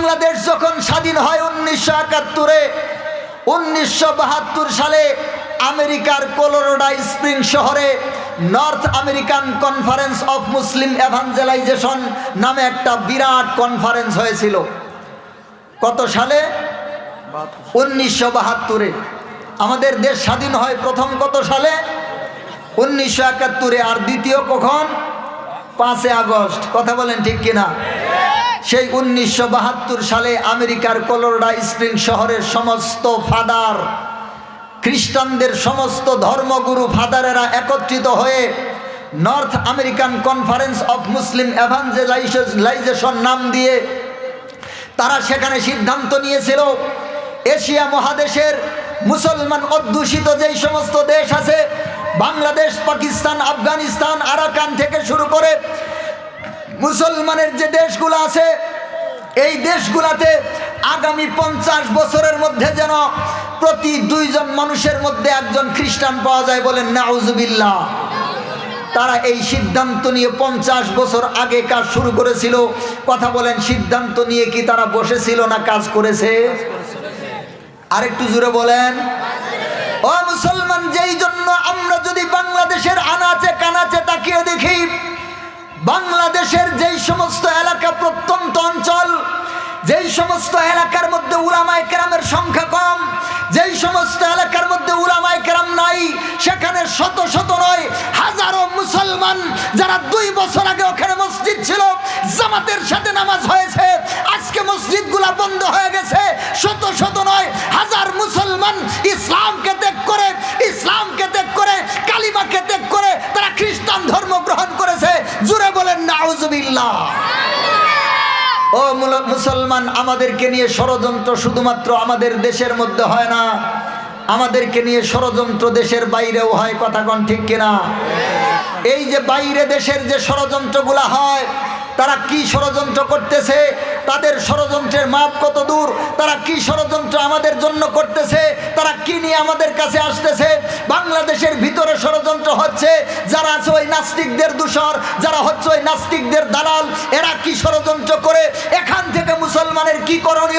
বাংলাদেশ যখন স্বাধীন হয় উনিশশো একাত্তরে, উনিশশো বাহাত্তর সালে আমেরিকার কোলোরোডা স্প্রিং শহরে North American Conference of Muslim Evangelization নামে একটা বিরাট কনফারেন্স হয়েছিল। কত সালে? উনিশশো বাহাত্তরে। আমাদের দেশ স্বাধীন হয় প্রথম কত সালে? উনিশশো একাত্তরে। আর দ্বিতীয় কখন? পাঁচে আগস্ট। কথা বলেন ঠিক কিনা? সেই উনিশশো বাহাত্তর সালে আমেরিকার কলোরডা স্প্রিং শহরের সমস্ত ফাদার, খ্রিস্টানদের সমস্ত ধর্মগুরু ফাদারেরা একত্রিত হয়ে North American Conference of Muslim Evangelization নাম দিয়ে তারা সেখানে সিদ্ধান্ত নিয়েছিল, এশিয়া মহাদেশের মুসলমান অধ্যুষিত যেই সমস্ত দেশ আছে, বাংলাদেশ, পাকিস্তান, আফগানিস্তান, আরাকান থেকে শুরু করে মুসলমানের যে দেশগুলো আছে, এই দেশগুলাতে আগামী পঞ্চাশ বছরের মধ্যে যেন প্রতি দুইজন মানুষের মধ্যে একজন খ্রিস্টান পাওয়া যায় বলেন, নাউজুবিল্লাহ। তারা এই সিদ্ধান্ত নিয়ে পঞ্চাশ বছর আগে কাজ শুরু করেছিল। কথা বলেন, সিদ্ধান্ত নিয়ে কি তারা বসেছিল না কাজ করেছে? আরেকটু জুড়ে বলেন। ও মুসলমান, যেই জন্য আমরা যদি বাংলাদেশের আনাচে কানাচে তাকিয়ে দেখি বাংলাদেশের যেই সমস্ত এলাকা প্রত্যন্ত অঞ্চল, যেই সমস্ত এলাকার মধ্যে উলামায় কেরামের সংখ্যা কম, যেই সমস্ত এলাকার মধ্যে উলামায় কেরাম নাই, সেখানে শত শত নয়, হাজারো মুসলমান যারা দুই বছর আগে ওখানে মসজিদ ছিল, জামাতের সাথে নামাজ হয়েছে, আজকে মসজিদগুলা বন্ধ হয়ে গেছে, শত শত নয়, হাজার মুসলমান ইসলামকে ত্যাগ করে, ইসলামকে ত্যাগ করে, কালিমাকে ত্যাগ করে, তারা খ্রিস্টান ধর্ম নাউজুবিল্লাহ ও মুসলমান, আমাদেরকে নিয়ে ষড়যন্ত্র শুধুমাত্র আমাদের দেশের মধ্যে হয় না, আমাদেরকে নিয়ে ষড়যন্ত্র দেশের বাইরেও হয়, কথা কন ঠিক কিনা? এই যে বাইরে দেশের যে ষড়যন্ত্রগুলা হয়, তারা কি ষড়যন্ত্র করতেছে? তাদের ষড়যন্ত্রের মাপ কত দূর? তারা কি ষড়যন্ত্র আমাদের জন্য করতেছে? তারা কি নিয়ে আমাদের কাছে আসতেছে? বাংলাদেশের ভিতরে ষড়যন্ত্র নাস্তিকদের দূষর, যারা হচ্ছে ওই নাস্তিকদের দালাল, এরা কি ষড়যন্ত্র করে, এখান থেকে মুসলমানের কি করণীয়?